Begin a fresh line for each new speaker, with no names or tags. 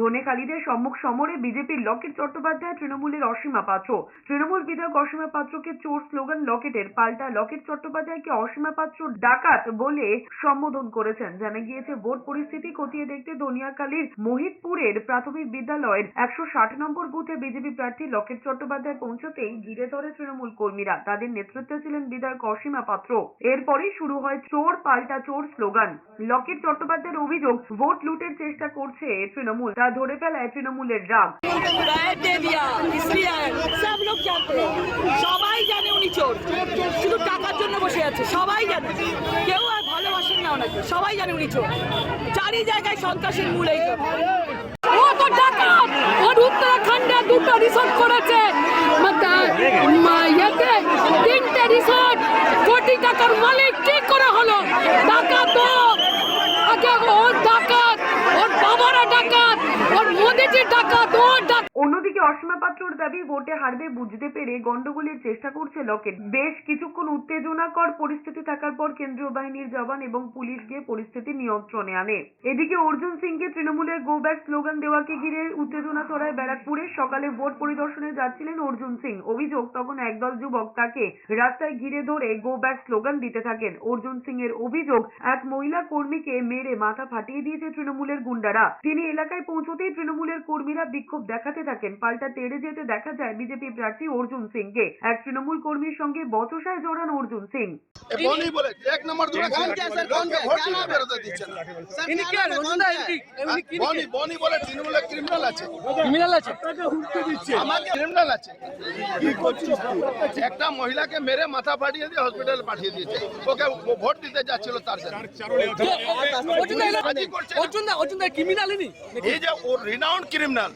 ধনেখালীদের সম্মুখ সমরে বিজেপির লকেট চট্টোপাধ্যায়, তৃণমূলের অসীমা পাত্র। তৃণমূল বিধায়ক অসীমা পাত্রকে চোর স্লোগান লকেটের, পাল্টা লকেট চট্টোপাধ্যায়কে অসীমা পাত্র ডাকাত বলে সম্বোধন করেছেন। জানা গিয়েছে ভোট পরিস্থিতি খতিয়ে দেখতে ধনিয়াখালীর মোহিতপুরের প্রাথমিক বিদ্যালয়ের একশো ষাট নম্বর বুথে বিজেপি প্রার্থী লকেট চট্টোপাধ্যায় পৌঁছতেই ঘিরে ধরে তৃণমূল কর্মীরা। তাদের নেতৃত্বে ছিলেন বিধায়ক অসীমা পাত্র। এরপরই শুরু হয় চোর পাল্টা চোর স্লোগান। লকেট চট্টোপাধ্যায়ের অভিযোগ, ভোট লুটের চেষ্টা করছে তৃণমূল। ধরে ফেলায় তৃণমূলের রাগ।
সবাই জানে উনি চোর। শুধু টাকার জন্য বসে আছে। সবাই জানে। কেউ আর ভালোবাসেন না ওনাকে। সবাই জানে উনি চোর। চারি জায়গায় সন্ত্রাসের মূল ও উত্তরাখণ্ডে দুটো রিসোর্ট তিনটে রিসোর্ট কোটি টাকার মালিক কি করা হলো? ওর মোদিজি ডাকাত ও ডাকাত
অন্যদিকে অসীমা পাত্রর দাবি ভোটে হারবে বুঝতে পেরে গন্ডগোলের চেষ্টা করছে লকেট। বেশ কিছুক্ষণ উত্তেজনাকর পরিস্থিতি থাকার পর কেন্দ্রীয় বাহিনীর জওয়ান এবং পুলিশ গিয়ে পরিস্থিতি নিয়ন্ত্রণে আনে। এদিকে অর্জুন সিংকে তৃণমূলের গো ব্যাক স্লোগান দেওয়াকে ঘিরে উত্তেজনা ছড়ায় ব্যারাকপুরে। সকালে ভোট পরিদর্শনে যাচ্ছিলেন অর্জুন সিং। অভিযোগ, তখন একদল যুবক তাকে রাস্তায় ঘিরে ধরে গো ব্যাক স্লোগান দিতে থাকেন। অর্জুন সিং এর অভিযোগ, এক মহিলা কর্মীকে মেরে মাথা ফাটিয়ে দিয়েছে তৃণমূলের গুন্ডারা। তিনি এলাকায় পৌঁছতেই তৃণমূলের কর্মীরা বিক্ষোভ দেখাতে থাকেন। পাল্টা তেড়ে যেতে দেখা যায় বিজেপি প্রার্থী অর্জুন সিংকে এক তৃণমূল কর্মীর সঙ্গে বচসায় জড়ান অর্জুন সিং
একটা মহিলাকে মেরে মাথা ফাটিয়ে দিয়ে হসপিটালে পাঠিয়ে দিয়েছে ওকে ভোট দিতে যাচ্ছিল তার
ক্রিমিনাল
এই যে ও রিনাউন্ড ক্রিমিনাল